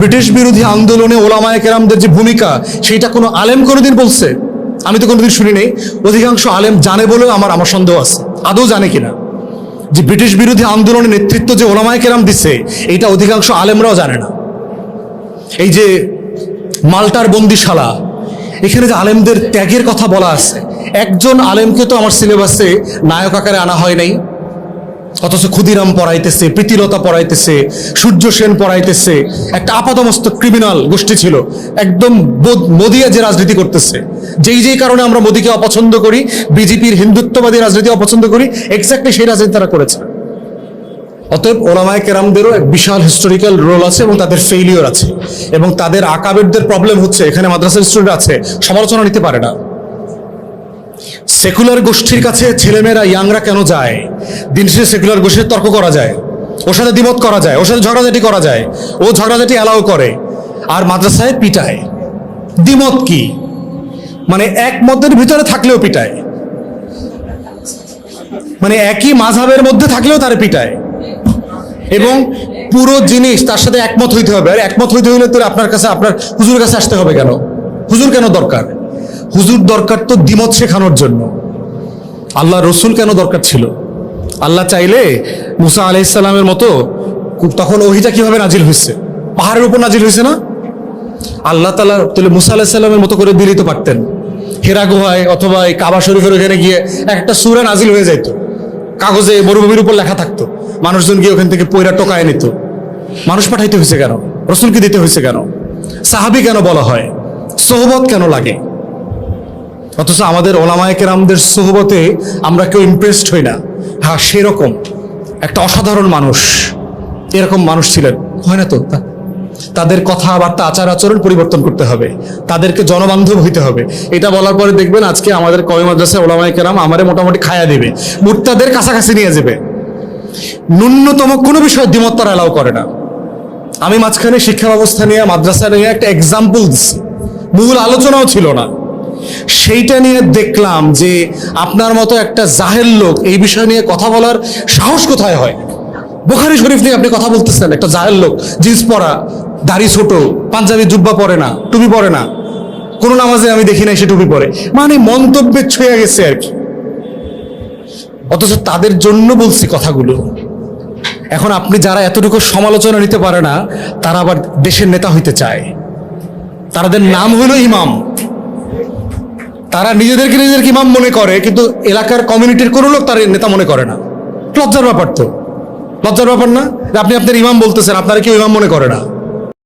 British বিরোধী আন্দোলনে ওলামায় কেরামদের যে ভূমিকা, সেইটা কোনো আলেম কোনোদিন বলছে? আমি তো কোনোদিন শুনি নেই অধিকাংশ আলেম জানে বলেও আমার আমার সন্দেহ আছে। আদৌ জানে কিনা? যে ব্রিটিশ বিরোধী আন্দোলনে নেতৃত্ব যে ওলামায় কেরাম দিচ্ছে এইটা অধিকাংশ আলেমরাও জানে না। এই যে মাল্টার বন্দিশালা, এখানে যে আলেমদের ত্যাগের কথা বলা আছে, একজন আলেমকে তো আমার সিলেবাসে নায়ক আকারে আনা হয় নাই। অথচ ক্ষুদিরাম পড়াইতেছে প্রীতিলতা পড়াইতেছে সূর্য সেন পড়াইতেছে একটা আপাতমস্তক ক্রিমিনাল গোষ্ঠী ছিল। একদম মদিয়া যে রাজনীতি করতেছে। যেই যেই কারণে আমরা মোদীকে অপছন্দ করি, বিজেপির হিন্দুত্ববাদী রাজনীতি অপছন্দ করি এক্স্যাক্টলি সেই রাজনীতি তারা করেছে। অতএব ওলামায় কেরামদেরও এক বিশাল হিস্টোরিক্যাল রোল আছে এবং তাদের ফেইলিওর আছে। এবং তাদের আকাবেরদের প্রবলেম হচ্ছে, এখানে মাদ্রাসা স্টুডেন্ট আছে, সমালোচনা নিতে পারে না। সেকুলার গোষ্ঠীর কাছে ছেলেমেয়েরা ইয়াংরা কেন যায়? দিন শেষে সেকুলার গোষ্ঠীর তর্ক করা যায়, ওর সাথে দ্বিমত করা যায়, ওর সাথে ঝগড়াঝাটি করা যায়, ও ঝগড়াঝাটি অ্যালাউ করে। আর মাদ্রাসায় পিটায়। দ্বিমত কি? মানে এক মতের ভিতরে থাকলেও পিটায়। মানে একই মাঝহের মধ্যে থাকলেও তার পিটায়। এবং পুরো জিনিস তার সাথে একমত হইতে হবে। আর একমত হইতে হলে তো আপনার কাছে, আপনার হুজুরের কাছে আসতে হবে কেন? হুজুর কেন দরকার? হুজুর দরকার তো দ্বিমত শেখানোর জন্য। আল্লাহ রসুল কেন দরকার ছিল? আল্লাহ চাইলে মুসা আলাইসাল্লামের মতো তখন ওহিটা কীভাবে নাজিল হয়েছে? পাহাড়ের উপর নাজিল হয়েছে না? আল্লাহ তালা তাহলে মুসা আলাহিসাল্লামের মতো করে দিলেই পারতেন। হেরা গুহায় অথবা এই কাবা শরীফের ওখানে গিয়ে একটা সুরা নাজিল হয়ে যাইত। কাগজে মরুভূমির উপর লেখা থাকতো। মানুষজন গিয়ে ওখান থেকে পয়রা টোকায় নিত। মানুষ পাঠাইতে হয়েছে কেন? রসুলকে দিতে হয়েছে কেন? সাহাবি কেন বলা হয়? সোহবত কেন লাগে? অথচ আমাদের ওলামায় কেরামদের সোহবতে আমরা কেউ ইমপ্রেসড হই না। হ্যাঁ সেরকম একটা অসাধারণ মানুষ। এরকম মানুষ ছিলেন। হয় না তো? তাদের কথাবার্তা আচার আচরণ পরিবর্তন করতে হবে। তাদেরকে জনবান্ধব হইতে হবে। এটা বলার পরে দেখবেন আজকে আমাদের কমি মাদ্রাসায় ওলামায় কেরাম আমারে মোটামুটি খায়া দেবে। মুর্তাদের কাছাকাছি নিয়ে যাবে। ন্যূনতম কোনো বিষয়ে দ্বিমত অ্যালাউ করে না। আমি মাঝখানে শিক্ষা ব্যবস্থা নিয়ে, মাদ্রাসা নিয়ে একটা এক্সাম্পলস মূল আলোচনাও ছিল না। সেইটা নিয়ে দেখলাম যে আপনার মতো একটা জাহের লোক এই বিষয় নিয়ে কথা বলার সাহস কোথায় হয়? বোখারি শরীফ নিয়ে আপনি কথা বলতেছেন, একটা জাহের লোক, জিন্স পরা, দাড়ি ছোট, পাঞ্জাবি জুব্বা পরে না, টুপি পরে না, কোনো নামাজে আমি দেখি নাই সে টুপি পরে। মানে মন্তব্যে ছুঁয়ে গেছে আর কি। অথচ তাদের জন্য বলছি কথাগুলো। এখন আপনি যারা এতটুকু সমালোচনা নিতে পারে না, তারা আবার দেশের নেতা হইতে চায়। তাদের নাম হলো ইমাম। তারা নিজেদেরকে নিজেদেরকে ইমাম মনে করে, কিন্তু এলাকার কমিউনিটির কোনো লোক তার নেতা মনে করে না। লজ্জার ব্যাপার তো। লজ্জার ব্যাপার না? আপনি আপনার ইমাম বলতেছেন, আপনারা কেউ ইমাম মনে করে না।